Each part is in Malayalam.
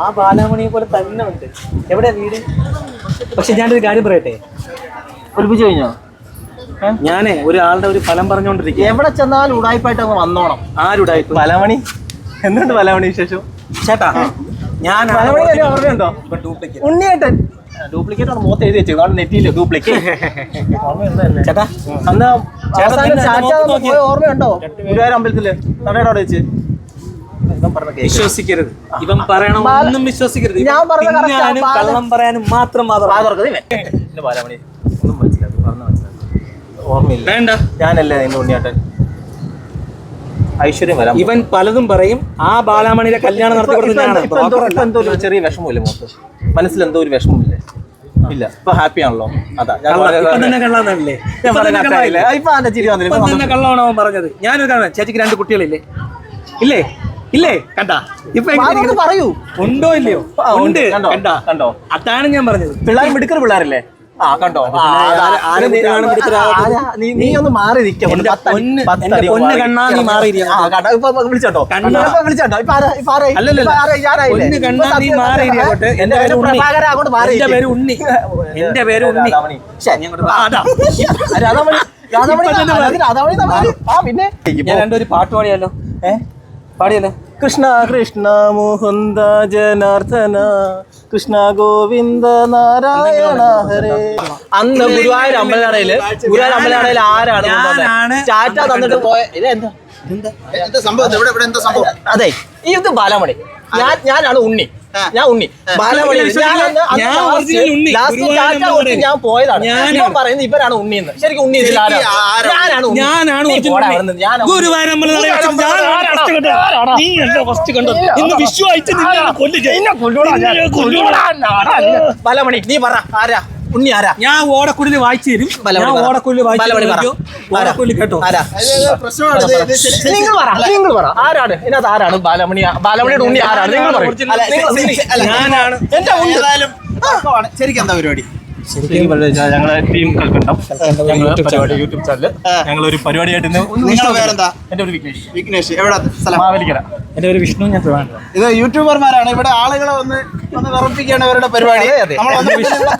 ആ ബാലാമണിയെ പോലെ തന്നെ ഉണ്ട്. എവിടെയാ വീട്? പക്ഷെ ഞാനൊരു കാര്യം പറയട്ടെ? ഒളിപ്പിച്ചു കഴിഞ്ഞോ? ഞാനേ ഒരാളുടെ ഒരു ഫലം പറഞ്ഞുകൊണ്ടിരിക്കുക എവിടെ ചെന്നാലും ഉടായ്പായിട്ട് അങ്ങ് വന്നോണം. ആരുടായ്പ ബാലാമണി. എന്തുണ്ട് ബാലാമണി വിശേഷം? ചേട്ടാ ഞാൻ ഓർമ്മയുണ്ടോ? ഡ്യൂപ്ലിക്കേറ്റ് ഉണ്ണിയേട്ടൻ. ഡ്യൂപ്ലിക്കേറ്റ് ആണ് മുഖത്ത് എഴുതി വെച്ചത് അവിടെ നെറ്റിയില്ല ഡ്യൂപ്ലിക്കേറ്റ് ചേട്ടാ അന്ന് ഓർമ്മയുണ്ടോ? ഗുരുവായൂർ അമ്പലത്തിൽ തടയുടെ അവിടെ വെച്ച്. വിശ്വസിക്കരുത്. ഇവൻ പറയണ ഒന്നും വിശ്വസിക്കരുത്. ഞാൻ. തിന്നാനും കള്ളം പറയാനും മാത്രം വാ മാത്രം തുറക്കത് ഇവൻ. എന്റെ ബാലമണി. ഒന്നും മനസ്സിലാക്കി പറഞ്ഞ മനസ്സിലാക്കി. ഓർമ്മയില്ല. വേണ്ട. ഞാനല്ലേ നിന്റെ ഉണ്ണിയേട്ടൻ? ഐശ്വര്യം വരാം ഇവൻ പലതും പറയും. ആ ബാലാമണിയുടെ കല്യാണം നടത്തി ചെറിയ വിഷമമില്ലേ മുഖത്ത് മനസ്സിൽ എന്തോ ഒരു വിഷമമില്ലേ ഇല്ല. ഇപ്പൊ ഹാപ്പി ആണല്ലോ അതാ ഞാൻ പറഞ്ഞത് ഞാനൊരു ചേച്ചിക്ക് രണ്ട് കുട്ടികളില്ലേ? ഇല്ലേ? ഇല്ലേ? കണ്ടാ? ഇപ്പൊ പറയൂ. ഉണ്ടോ ഇല്ലയോ? ഉണ്ട്. ഉണ്ട്. കണ്ടോ? കണ്ടോ? അതാണ് ഞാൻ പറഞ്ഞത്. പിള്ളേർ മിടുക്കർ പിള്ളേരല്ലേ? ആ കണ്ടോ? നീ- ഒന്ന് മാറി പൊന്ന്- കണ്ണാ നീ മാറി വിളിച്ചോട്ടോ. വിളിച്ചോട്ടോ. എന്റെ പേര് ഉണ്ണി. പ്രഭാകര അങ്ങോട്ട് മാറി എന്റെ പേര് ഉണ്ണി. രാധാമണി. രാധാമണി രാധാമണി പിന്നെ? ഞാൻ രണ്ടൊരു പാട്ട് പാടിയാലോ? ഏ? പാടിയാലോ കൃഷ്ണ കൃഷ്ണ മോഹന്ദ ജനാർദ്ദന കൃഷ്ണ ഗോവിന്ദ നാരായണ ഹരേ അന്ന് ഗുരുവായൂർ അമ്പലനടയിൽ ഗുരുവായൂർ അമ്പലനടയിൽ ആരാണ്? ഞാനാണ് ചാറ്റ തന്നിട്ട് പോയ ഇതെന്താ അതെ ഇത് ബാലമണി ഞാൻ ഞാനാണ് ഉണ്ണി ഞാൻ ഉണ്ണി ബാലമണി ഞാൻ അന്ന് ഞാൻ പോയതാണ് ഞാൻ. പറയുന്നത് ഇവരാണ് ഉണ്ണി എന്ന് ശരിക്കും ഉണ്ണി ഇതിൽ ആരാണ്? ഞാനാണ്. ഞാനാണ് നീ ഫസ്റ്റ് കണ്ടത്. ഇന്ന് വിഷു ആയിട്ട് നിന്നെ. ബാലമണി നീ പറ. ആരാ? ഉണ്ണി ആരാ? ഞാൻ ഓടക്കുള്ളിൽ വായിച്ചു തരും. ബാലമണി ഞാൻ. ഓടക്കുള്ളിൽ ബാലമണി പറ. വായിച്ചു ഓടക്കുള്ളിൽ കേട്ടോ നിങ്ങൾ പറ. നിങ്ങൾ പറ. ആരാണ്? ഇതിനകത്ത് ആരാണ്? ബാലമണി ബാലമണിയുടെ ഉണ്ണി ആരാണ്? നിങ്ങൾ പറയൂ. ഞാനാണ്. എന്റെ. ശരിക്കും എന്താ പരിപാടി? ഞങ്ങളെ ടീം കൽക്കണ്ടം യൂട്യൂബ് ചാനൽ ഞങ്ങൾ ഒരു പരിപാടിയായിട്ട് ഇന്ന് ഒന്ന് നിങ്ങളുടെ എന്റെ ഒരു വിഘ്നേഷ്. വിഘ്നേഷ്. എവിടെ? സ്ഥലം? മാവേലിക്കര. എന്റെ ഒരു വിഷ്ണു ഞാൻ. ഇത് യൂട്യൂബർമാരാണ്. ഇവിടെ ആളുകളെ ഒന്ന് ഒന്ന് വിറപ്പിക്കുകയാണ് ഇവരുടെ പരിപാടി.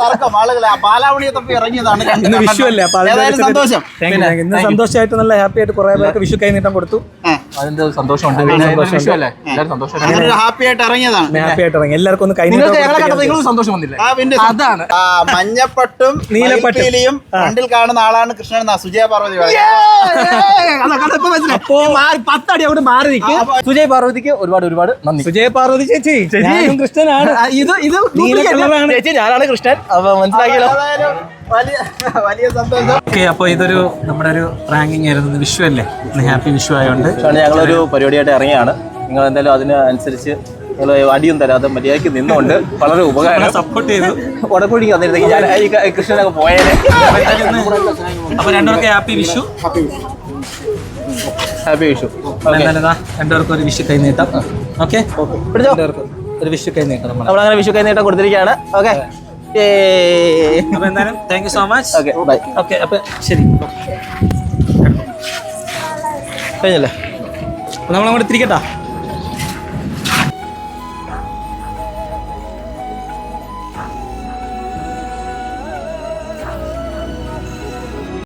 തർക്കം. ആളുകളെ ആ ബാലാവണിയെ തപ്പി ഇറങ്ങിയതാണ് കണ്ട് ഇന്ന് വിഷു അല്ലേ? സന്തോഷം. സന്തോഷമായിട്ട് നല്ല ഹാപ്പി ആയിട്ട് കുറെ പേർക്ക് വിഷു കൈ നീട്ടം കൊടുത്തു. അതിന്റെ സന്തോഷമുണ്ട്? ഹാപ്പി ആയിട്ട് ഇറങ്ങിയതാണ്. ഹാപ്പി ആയിട്ട് ഇറങ്ങി. എല്ലാവർക്കും ഒന്ന് കൈ നിങ്ങൾക്ക് ഞങ്ങളെ കണ്ടപ്പോൾ കൊടുത്ത് സന്തോഷം വന്നില്ലേ? അതാണ്. മഞ്ഞപ്പട്ടും നീലപ്പട്ടും. കണ്ടിൽ കാണുന്ന ആളാണ് കൃഷ്ണൻ എന്നാ സുജയ പാർവതി. അപ്പോ പത്തടി അവിടെ മാറി നിൽക്കും സുജയ് പാർവതിക്ക് ഒരുപാട് ഒരുപാട് നന്ദി. സുജയ് പാർവതി ചേച്ചി ഞാനും കൃഷ്ണനാണ്. ഇത് ഇത് ചേച്ചി ഞാനാണ് കൃഷ്ണൻ. അപ്പൊ മനസ്സിലാക്കിയല്ലോ. അപ്പൊ വലിയ വലിയ സന്തോഷം. ഓക്കെ അപ്പോൾ ഇതൊരു നമ്മുടെ ഒരു റാങ്കിങ് ആയിരുന്നു. വിഷു അല്ലേ? ഹാപ്പി വിഷു ആയതുകൊണ്ട് ഞങ്ങൾ ഞങ്ങളൊരു പരിപാടിയായിട്ട് ഇറങ്ങിയാണ്. നിങ്ങൾ എന്തായാലും അതിനനുസരിച്ച് നിങ്ങൾ അടിയും തരാതെ മര്യാദയ്ക്ക് നിന്നുകൊണ്ട് വളരെ ഉപകാരം. സപ്പോർട്ട് ചെയ്തു. ഉടക്കുഴിക്ക് വന്നിരുന്നെങ്കിൽ ഞാൻ ഈ കൃഷ്ണനൊക്കെ പോയാലേ അപ്പൊ രണ്ടുപേർക്ക് ഹാപ്പി വിഷു. ഹാപ്പി വിഷു രണ്ടുപേർക്കും ഒരു വിഷു കൈ നീട്ടം ഓക്കെ ഒരു വിഷു കൈ നീട്ടം നമ്മൾ അങ്ങനെ വിഷു കൈ നീട്ടം കൊടുത്തിരിക്കുകയാണ് okay thank you so much okay bye okay അപ്പൊ ശരി. കഴിഞ്ഞല്ലേ? നമ്മളങ്ങോട്ട് തിരിക്കട്ടാ.